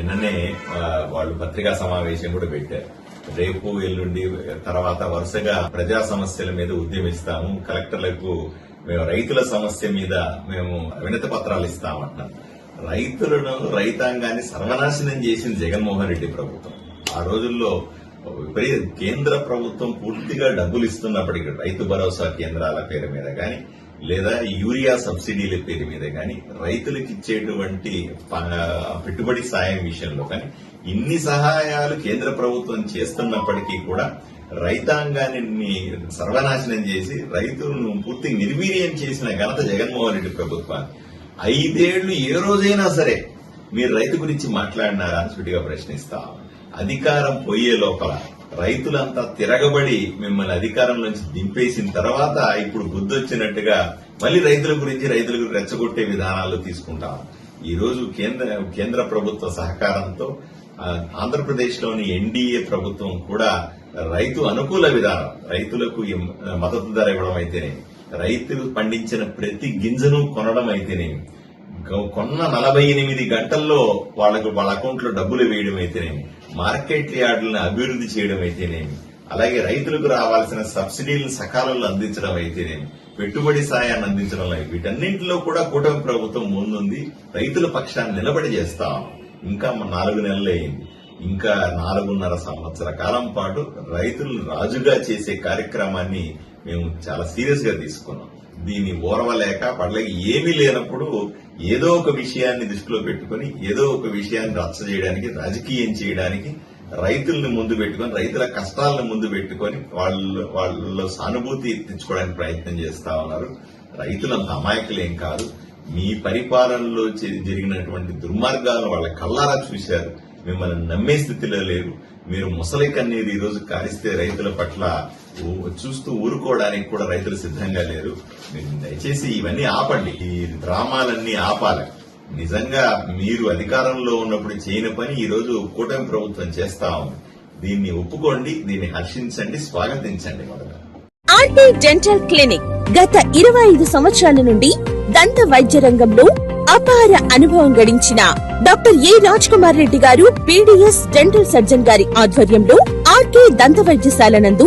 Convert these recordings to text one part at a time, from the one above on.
నిన్ననే వాళ్ళు పత్రికా సమావేశం కూడా పెట్టారు. రేపు ఎల్లుండి తర్వాత వరుసగా ప్రజా సమస్యల మీద ఉద్యమిస్తాము. కలెక్టర్లకు మేము రైతుల సమస్య మీద మేము వినతి పత్రాలు ఇస్తామంటున్నాం రైతులను రైతాంగాన్ని సర్వనాశనం చేసింది జగన్మోహన్ రెడ్డి ప్రభుత్వం. ఆ రోజుల్లో కేంద్ర ప్రభుత్వం పూర్తిగా డబ్బులు ఇస్తున్నప్పటికీ రైతు భరోసా కేంద్రాల పేరు మీద కానీ లేదా యూరియా సబ్సిడీల పేరు మీద కానీ రైతులకు ఇచ్చేటువంటి ప- పెట్టుబడి సాయం విషయంలో కానీ ఇన్ని సహాయాలు కేంద్ర ప్రభుత్వం చేస్తున్నప్పటికీ కూడా రైతాంగాన్ని సర్వనాశనం చేసి రైతులను పూర్తి నిర్వీర్యం చేసిన ఘనత జగన్మోహన్ రెడ్డి ప్రభుత్వాన్ని. ఐదేళ్ళు ఏ రోజైనా సరే మీరు రైతు గురించి మాట్లాడినారా అని సుడిగా అధికారం పోయే లోపల రైతులంతా తిరగబడి మిమ్మల్ని అధికారం నుంచి దింపేసిన తర్వాత ఇప్పుడు బుద్ధొచ్చినట్టుగా మళ్ళీ రైతుల గురించి రైతులకు రెచ్చగొట్టే విధానాలు తీసుకుంటాం. ఈ రోజు కేంద్ర కేంద్ర ప్రభుత్వ సహకారంతో ఆంధ్రప్రదేశ్లోని ఎన్డీఏ ప్రభుత్వం కూడా రైతు అనుకూల విధానం రైతులకు మద్దతు ధర ఇవ్వడం అయితేనేమి రైతులు పండించిన ప్రతి గింజను కొనడం అయితేనేమి కొన్న నలభై ఎనిమిది గంటల్లో వాళ్ళకు వాళ్ళ అకౌంట్లో డబ్బులు వేయడం అయితేనేమి మార్కెట్ యార్డులను అభివృద్ధి చేయడం అయితేనేమి అలాగే రైతులకు రావాల్సిన సబ్సిడీలను సకాలంలో అందించడం అయితేనేమి పెట్టుబడి సాయాన్ని అందించడం వీటన్నింటిలో కూడా కూటమి ప్రభుత్వం ముందుంది. రైతుల పక్షాన్ని నిలబడి చేస్తాం ఇంకా నాలుగు నెలలు అయింది. ఇంకా నాలుగున్నర సంవత్సర కాలం పాటు రైతులను రాజుగా చేసే కార్యక్రమాన్ని మేము చాలా సీరియస్గా తీసుకున్నాం. దీన్ని ఓర్వలేక పడలేక ఏమీ లేనప్పుడు ఏదో ఒక విషయాన్ని దృష్టిలో పెట్టుకొని ఏదో ఒక విషయాన్ని రచ్చ చేయడానికి రాజకీయం చేయడానికి రైతుల్ని ముందు పెట్టుకొని రైతుల కష్టాలను ముందు పెట్టుకొని వాళ్ళు వాళ్ళలో సానుభూతి తెచ్చుకోవడానికి ప్రయత్నం చేస్తా ఉన్నారు. రైతులంత అమాయకులేం కాదు. మీ పరిపాలనలో చే- జరిగినటువంటి దుర్మార్గాలను వాళ్ళ కళ్ళారా చూశారు. మిమ్మల్ని నమ్మే స్థితిలో లేరు. మీరు ముసలి కన్నీరు ఈరోజు కారిస్తే రైతుల పట్ల చూస్తూ ఊరుకోవడానికి కూడా రైతులు సిద్ధంగా లేరు. దయచేసి ఇవన్నీ ఆపండి. ఈ డ్రామాలన్నీ ఆపాలి. నిజంగా మీరు అధికారంలో ఉన్నప్పుడు చేయని పని ఈ రోజు కూటమి ప్రభుత్వం చేస్తా ఉంది. దీన్ని ఒప్పుకోండి దీన్ని హర్షించండి స్వాగతించండి మొదట. ఆర్టీ డెంటల్ క్లినిక్ గత ఇరవై ఐదు సంవత్సరాల నుండి దంత వైద్య రంగంలో అపార అనుభవం గడించిన డాక్టర్ ఏ రాజ్ కుమార్ రెడ్డి గారు పీడిఎస్ డెంటల్ సర్జన్ గారి ఆధ్వర్యంలో ఆర్కే దంత వైద్యశాల నందు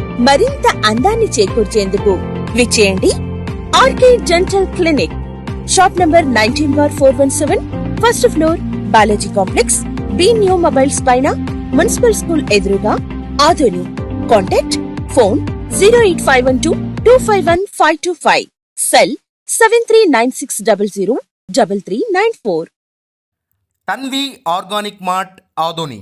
మరింత అందాన్ని చేకూర్చేందుకు విచ్చేయండి RK dental clinic. Shop number nineteen bar four one seven first floor Balaji complex B new mobiles పైన మున్సిపల్ స్కూల్ ఎదురుగా Adoni contact phone zero eight five one two two five one five two five. Cell seven three nine six double zero double three nine four. Tanvi organic mart Adoni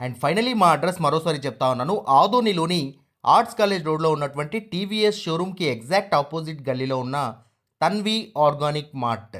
and finally మా address మరోసారి చెప్తా ఉన్నాను. ఆదోనిలోని arts college రోడ్లో ఉన్నటువంటి TVS షోరూమ్కి exact opposite గల్లీలో ఉన్న Tanvi organic mart.